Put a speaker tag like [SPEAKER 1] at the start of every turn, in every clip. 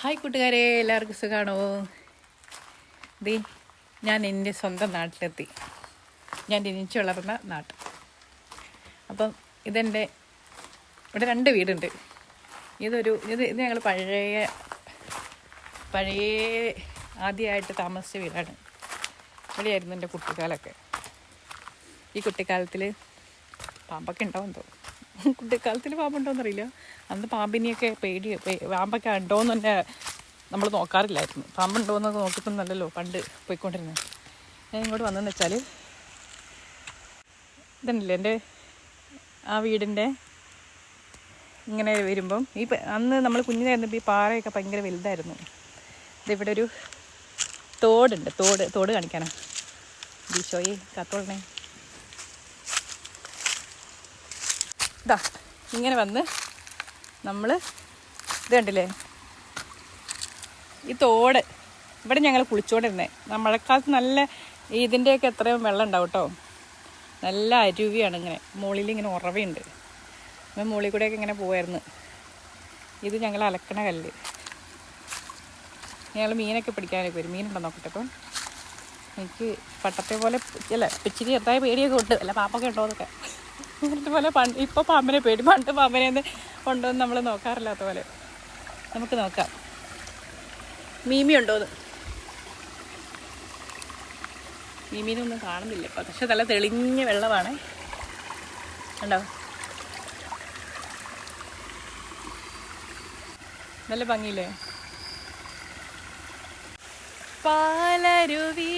[SPEAKER 1] Hi കൂട്ടുകാരെ. എല്ലാവർക്കും സുഖമാണോ ദേ ഞാൻ എന്റെ സ്വന്തം നാട്ടിലെത്തി. ഞാൻ ജനിച്ചു വളർന്ന നാട്ട് അപ്പം ഇതെന്റെ ഇവിടെ രണ്ട് വീടുണ്ട്. ഇതൊരു ഇത് ഇത് ഞങ്ങൾ പഴയ പഴയ ആദ്യമായിട്ട് താമസിച്ച വീടാണ്. ഇവിടെയായിരുന്നു എന്റെ കുട്ടിക്കാലമൊക്കെ ഈ കുട്ടിക്കാലത്തിൽ പാമ്പൊക്കെ ഉണ്ടാവും തോന്നും കുട്ടിക്കാലത്തിൽ പാമ്പുണ്ടോയെന്നറിയില്ല അന്ന് പാമ്പിനെയൊക്കെ പേടി പാമ്പൊക്കെ ഉണ്ടോയെന്ന് തന്നെ നമ്മൾ നോക്കാറില്ലായിരുന്നു. പാമ്പുണ്ടോയെന്നൊക്കെ നോക്കിയിട്ടൊന്നല്ലല്ലോ പണ്ട് പോയിക്കൊണ്ടിരുന്നത് ഞാൻ ഇങ്ങോട്ട് വന്നതെന്ന് വെച്ചാൽ ഇതുണ്ടല്ലോ എന്റെ ആ വീടിന്റെ ഇങ്ങനെ വരുമ്പം ഈ അന്ന് നമ്മൾ കുഞ്ഞിനായിരുന്നപ്പോൾ ഈ പാറയൊക്കെ ഭയങ്കര വലുതായിരുന്നു. ഇതിവിടെ ഒരു തോടുണ്ട് തോട് തോട് കാണിക്കാനാണ് ഈശോയെ കാത്തോളണേ. ഇതാ ഇങ്ങനെ വന്ന് നമ്മൾ ഇത് കണ്ടില്ലേ ഈ തോട്. ഇവിടെ ഞങ്ങൾ കുളിച്ചോണ്ടിരുന്നേ. മഴക്കാലത്ത് നല്ല ഇതിന്റെയൊക്കെ എത്രയും വെള്ളം ഉണ്ടാവും കേട്ടോ നല്ല അരുവിയാണ് ഇങ്ങനെ. മുകളിൽ ഇങ്ങനെ ഉറവയുണ്ട്. അപ്പം മുകളിൽ കൂടെയൊക്കെ ഇങ്ങനെ പോവായിരുന്നു. ഇത് ഞങ്ങൾ അലക്കണ കല്ല്. ഞങ്ങൾ മീനൊക്കെ പിടിക്കാനൊക്കെ വരും മീനുണ്ടോ നോക്കട്ടെ അപ്പം എനിക്ക് പട്ടത്തെ പോലെ അല്ല ഇച്ചിരി ചെറുതായ പേടിയൊക്കെ ഉണ്ട്. അല്ല പാപ്പൊക്കെ ഉണ്ടോ എന്നൊക്കെ. എന്നിട്ട് പോലെ പണ്ട് ഇപ്പോൾ പാമ്പിനെ പേടി. പണ്ട് പാമ്പിനെ ഒന്ന് എന്ന് നമ്മൾ നോക്കാറില്ലാത്ത പോലെ. നമുക്ക് നോക്കാം. മീമി ഉണ്ടോന്ന് മീമീനൊന്നും കാണുന്നില്ല ഇപ്പം. പക്ഷെ നല്ല തെളിഞ്ഞ വെള്ളമാണ്. ഉണ്ടോ നല്ല ഭംഗിയില്ലേ? പാലരുവി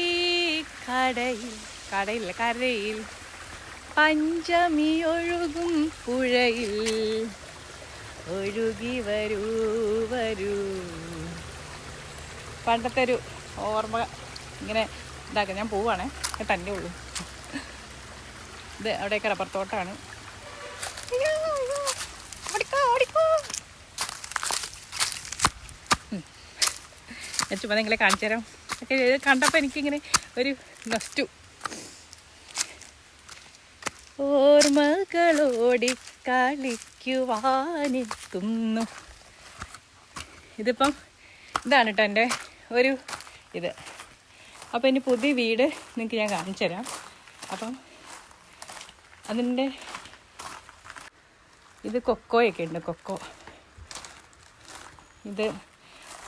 [SPEAKER 1] കടയിൽ കടയില്ല കരയിൽ. പഞ്ചമി ഒഴുകും പുഴയിൽ. ഒഴുകി വരൂ വരൂ. പണ്ടത്തെ ഒരു ഓർമ്മ ഇങ്ങനെ ഇതാക്കാം. ഞാൻ പോവാണേ. തന്നെ ഉള്ളൂ. ഇത് അവിടെയൊക്കെ റബ്ബർ അയ്യോ, അയ്യോ. ഓടിക്കോ, ഓടിക്കോ. ഞാൻ ചുമ്മാ നിങ്ങളെ കാണിച്ചു തരാം ഒക്കെ കണ്ടപ്പോൾ എനിക്കിങ്ങനെ ഒരു നൊസ്റ്റു ഓർമ്മകളോടി കളിക്കുവാനെത്തുന്നു ഇതിപ്പം ഇതാണ് കേട്ടോ എന്റെ ഒരു ഇത്. അപ്പോൾ ഇനി പുതിയ വീട് നിങ്ങൾക്ക് ഞാൻ കാണിച്ചു തരാം. അപ്പം അതിന്റെ ഇത് കൊക്കോയൊക്കെ ഉണ്ട് കൊക്കോ. ഇത്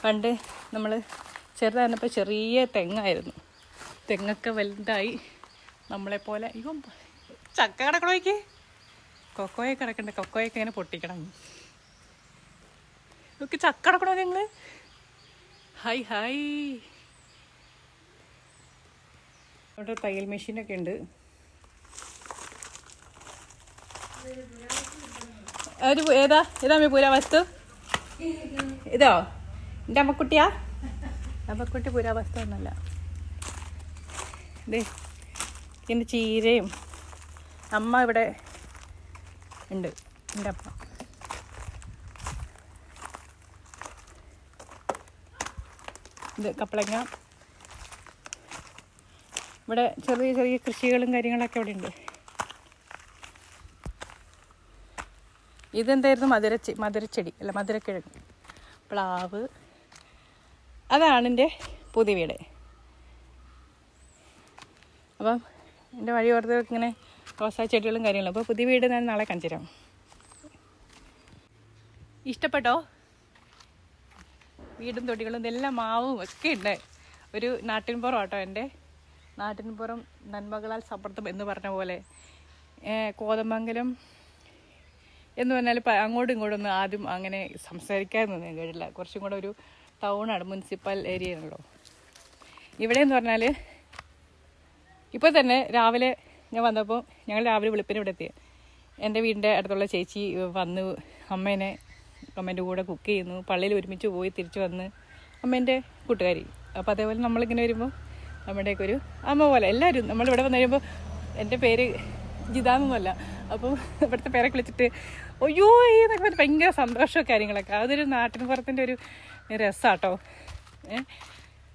[SPEAKER 1] പണ്ട് നമ്മൾ ചെറുതായിരുന്നപ്പോൾ ചെറിയ തെങ്ങായിരുന്നു. തെങ്ങൊക്കെ വലുതായി നമ്മളെപ്പോലെ അയ്യോ ചക്ക കിടക്കണോയ്ക്ക് കൊക്കോയെ കിടക്കണ്ട. കൊക്കോയൊക്കെ ഇങ്ങനെ പൊട്ടിക്കണം നോക്കി ചക്ക കിടക്കണോ നിങ്ങൾ ഹായ് ഹായ് അവിടെ തയ്യൽ മെഷീനൊക്കെ ഉണ്ട്. ഒരു ഏതാ? ഏതാ മീ പുരാവസ്തു? ഇതോ? എന്റെ അമ്മക്കുട്ടിയാ? അമ്മക്കുട്ടി പുരാവസ്തു ഒന്നല്ല. ഇതേ എന്റെ ചീരയും അമ്മ ഇവിടെ ഉണ്ട് എന്റെ അമ്മ ഇത് കപ്പളങ്ങ. ഇവിടെ ചെറിയ ചെറിയ കൃഷികളും കാര്യങ്ങളൊക്കെ ഇവിടെ ഉണ്ട്. ഇതെന്തായിരുന്നു മധുരച്ചെ മധുരച്ചെടി അല്ല മധുരക്കിഴങ്ങ്. പ്ലാവ്. അതാണ് എന്റെ പുതിയ വീട്. അപ്പം എന്റെ വഴി ഓർത്ത് ഇങ്ങനെ റോസാ ചെടികളും കാര്യങ്ങളും. അപ്പോൾ പുതിയ വീട് ഞാൻ നാളെ കാണിച്ചു തരാം ഇഷ്ടപ്പെട്ടോ? വീടും തൊടികളും ഇതെല്ലാം മാവും ഒക്കെ ഉണ്ട്. ഒരു നാട്ടിൻപുറം ആട്ടോ എന്റെ. നാട്ടിൻപുറം നന്മകളാൽ സമൃദ്ധം എന്ന് പറഞ്ഞ പോലെ. കോതമംഗലം എന്ന് പറഞ്ഞാൽ അങ്ങോട്ടും ഇങ്ങോട്ടും ഒന്നും ആദ്യം അങ്ങനെ സംസാരിക്കാനൊന്നും ഞാൻ കഴിയില്ല കുറച്ചും കൂടെ ഒരു ടൗണാണ് മുനിസിപ്പൽ ഏരിയ ആണല്ലോ. ഇവിടെ എന്ന് പറഞ്ഞാൽ ഇപ്പോൾ തന്നെ രാവിലെ ഞാൻ വന്നപ്പോൾ ഞങ്ങൾ രാവിലെ വെളുപ്പിന് ഇവിടെ എത്തിയത് എന്റെ വീടിന്റെ അടുത്തുള്ള ചേച്ചി വന്ന്. അമ്മേനെ അമ്മേന്റെ കൂടെ കുക്ക് ചെയ്യുന്നു. പള്ളിയിൽ ഒരുമിച്ച് പോയി തിരിച്ചു വന്ന് അമ്മേന്റെ കൂട്ടുകാരി. അപ്പോൾ അതേപോലെ നമ്മളിങ്ങനെ വരുമ്പോൾ നമ്മുടെയൊക്കെ ഒരു അമ്മ പോലെ എല്ലാവരും നമ്മളിവിടെ വന്നു കഴിയുമ്പോൾ എന്റെ പേര് ജിതാന്നൊന്നുമല്ല. അപ്പോൾ ഇവിടുത്തെ പേരെ വിളിച്ചിട്ട് അയ്യോ എന്നൊക്കെ പറഞ്ഞ് ഭയങ്കര സന്തോഷവും കാര്യങ്ങളൊക്കെ. അതൊരു നാട്ടിൻ പുറത്തിന്റെ ഒരു രസമാട്ടോ ഏ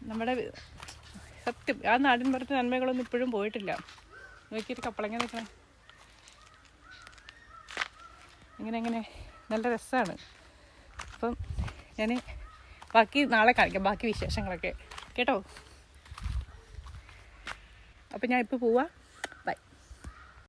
[SPEAKER 1] നമ്മുടെ സത്യം ആ നാടിൻ പുറത്ത് നന്മകളൊന്നും ഇപ്പോഴും പോയിട്ടില്ല. നോക്കിയിട്ട് കപ്പളങ്ങ നിൽക്കണേ ഇങ്ങനെ ഇങ്ങനെ. നല്ല രസമാണ് അപ്പം ഞാൻ ബാക്കി നാളെ കാണിക്കാം. ബാക്കി വിശേഷങ്ങളൊക്കെ. കേട്ടോ? അപ്പം ഞാൻ ഇപ്പോൾ പോവാ.